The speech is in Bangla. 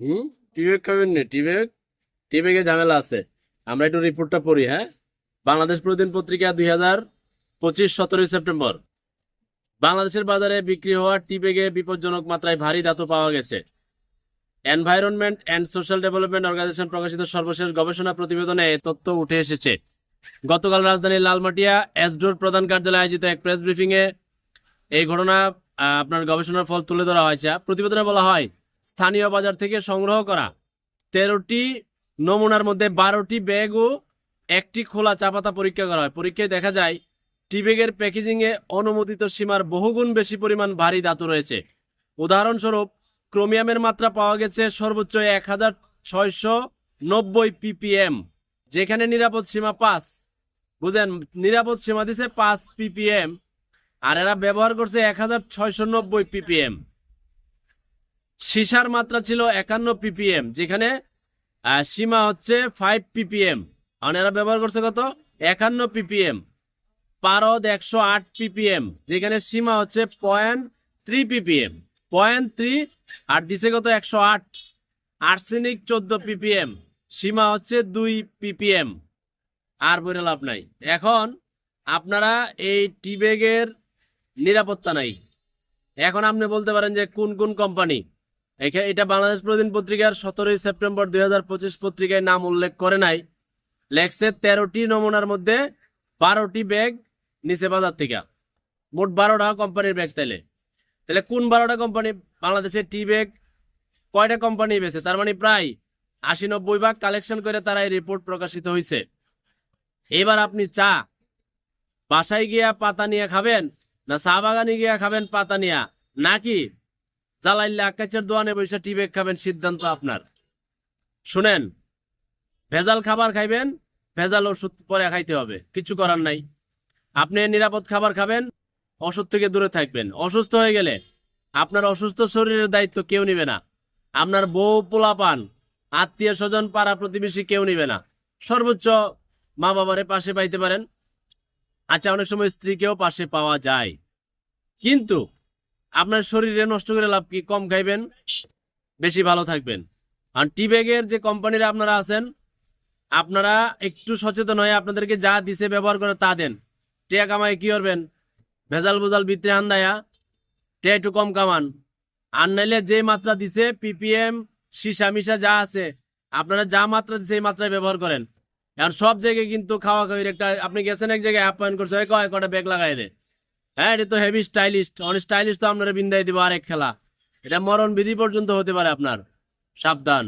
হুম? টিবেক খাবেন না? টিবেক? টিবেকে ঝামেলা আছে। আমরা একটু রিপোর্টটা পড়ি হ্যাঁ? বাংলাদেশ প্রতিদিন পত্রিকা দুই হাজার পঁচিশ সতেরোই সেপ্টেম্বর। বাংলাদেশের বাজারে বিক্রি হওয়া টিবেগে বিপজ্জনক মাত্রায় ভারী ধাতু পাওয়া গেছে। Environment and social development organisation প্রকাশিত সর্বশেষ গবেষণা প্রতিবেদনে তথ্য উঠে এসেছে। গতকাল রাজধানীর লালমাটিয়া এসডোর প্রধান কার্যালয়ে আয়োজিত এক প্রেস ব্রিফিংয়ে এই ঘটনা আপনার গবেষণার ফল তুলে ধরা হয়েছে। প্রতিবেদনে বলা হয় স্থানীয় বাজার থেকে সংগ্রহ করা। তেরোটি নমুনার মধ্যে বারোটি ব্যাগ ও একটি খোলা চা পাতা পরীক্ষা করা হয়। পরীক্ষায় দেখা যায় টি ব্যাগের প্যাকেজিংয়ে অনুমোদিত সীমার বহুগুণ বেশি পরিমাণ ভারী ধাতু রয়েছে। উদাহরণস্বরূপ, ক্রোমিয়ামের মাত্রা পাওয়া গেছে সর্বোচ্চ এক হাজার ছয়শো নব্বই পিপিএম, যেখানে নিরাপদ সীমা পাঁচ। বুঝেন নিরাপদ সীমা দিছে পাঁচ পিপিএম, আর এরা ব্যবহার করছে এক হাজার ছয়শো নব্বই পিপিএম। সীসার মাত্রা ছিল একান্ন পিপিএম যেখানে সীমা হচ্ছে ফাইভ পিপিএম আর এরা ব্যবহার করছে কত? একান্ন পিপিএম পারদ একশো আট পিপিএম যেখানে সীমা হচ্ছে point three PPM point three আর দিছে কত? একশো আট। আর্সেনিক চোদ্দ পিপিএম সীমা হচ্ছে দুই পিপিএম আর বলে লাভ নাই। এখন, আপনারা এই টি ব্যাগের নিরাপত্তা নাই। এখন আপনি বলতে পারেন যে কোন কোন কোম্পানি? এটা বাংলাদেশ প্রতিদিন পত্রিকার সতেরোই সেপ্টেম্বর দুই হাজার পঁচিশ পত্রিকায় নাম উল্লেখ করে নাই। লেখছে তেরোটি নমুনার মধ্যে বারোটি ব্যাগ নিচে বাজার থেকে। মোট বারোটা কোম্পানির ব্যাগ তাইলে। তাহলে কোন বারোটা কোম্পানি? বাংলাদেশের টি ব্যাগ কয়টা কোম্পানি বেছে তার মানে প্রায় আশি নব্বই ভাগ কালেকশন করে তারা এই রিপোর্ট প্রকাশিত হয়েছে এবার আপনি চা, বাসায় গিয়া পাতা নিয়ে খাবেন না চা বাগানে গিয়া খাবেন পাতা নিয়া? নাকি জ্বালাইলে আকাশের দোয়ানে বসে টি ব্যাগ খাবেন, সিদ্ধান্ত আপনার। শুনেন, ভেজাল খাবার খাইবেন, ভেজাল ওষুধ পরে খাইতে হবে, কিছু করার নাই। আপনি নিরাপদ খাবার খাবেন, অসুস্থ থেকে দূরে থাকবেন। অসুস্থ হয়ে গেলে আপনার অসুস্থ শরীরের দায়িত্ব কেউ নিবে না। আপনার বউ পোলাপান, আত্মীয় স্বজন, পাড়া প্রতিবেশী কেউ নিবে না। সর্বোচ্চ মা বাবারে পাশে পাইতে পারেন। আচ্ছা অনেক সময় স্ত্রীকেও পাশে পাওয়া যায়। কিন্তু আপনার শরীরে নষ্ট করে লাভ কি? কম খাইবেন, বেশি ভালো থাকবেন। আর টি ব্যাগের যে কোম্পানিরা আপনারা আছেন, আপনারা একটু সচেতন হয়ে আপনাদেরকে যা দিছে ব্যবহার করে তা দেন। টিয়া কামাই কি করবেন? ভেজাল বুজাল ভিতরে আন্দায়া, টিয়া একটু কম কামান। আর নাইলে যে মাত্রা দিছে, পিপিএম, সীসা মিশা যা আছে, আপনারা যা মাত্রা দিছে এই মাত্রায় ব্যবহার করেন। এখন সব জায়গায় কিন্তু খাওয়া খাওয়ির একটা আপনি গেছেন এক জায়গায় অ্যাপয়েন্ট করছে কয় কটা ব্যাগ লাগাই দে হ্যাঁ এটা তো হেভি স্টাইলিস্ট অনেক স্টাইলিশ তো আপনারা বিন্দায় দিব আরেক খেলা। এটা মরণ বিধি পর্যন্ত হতে পারে আপনার। সাবধান।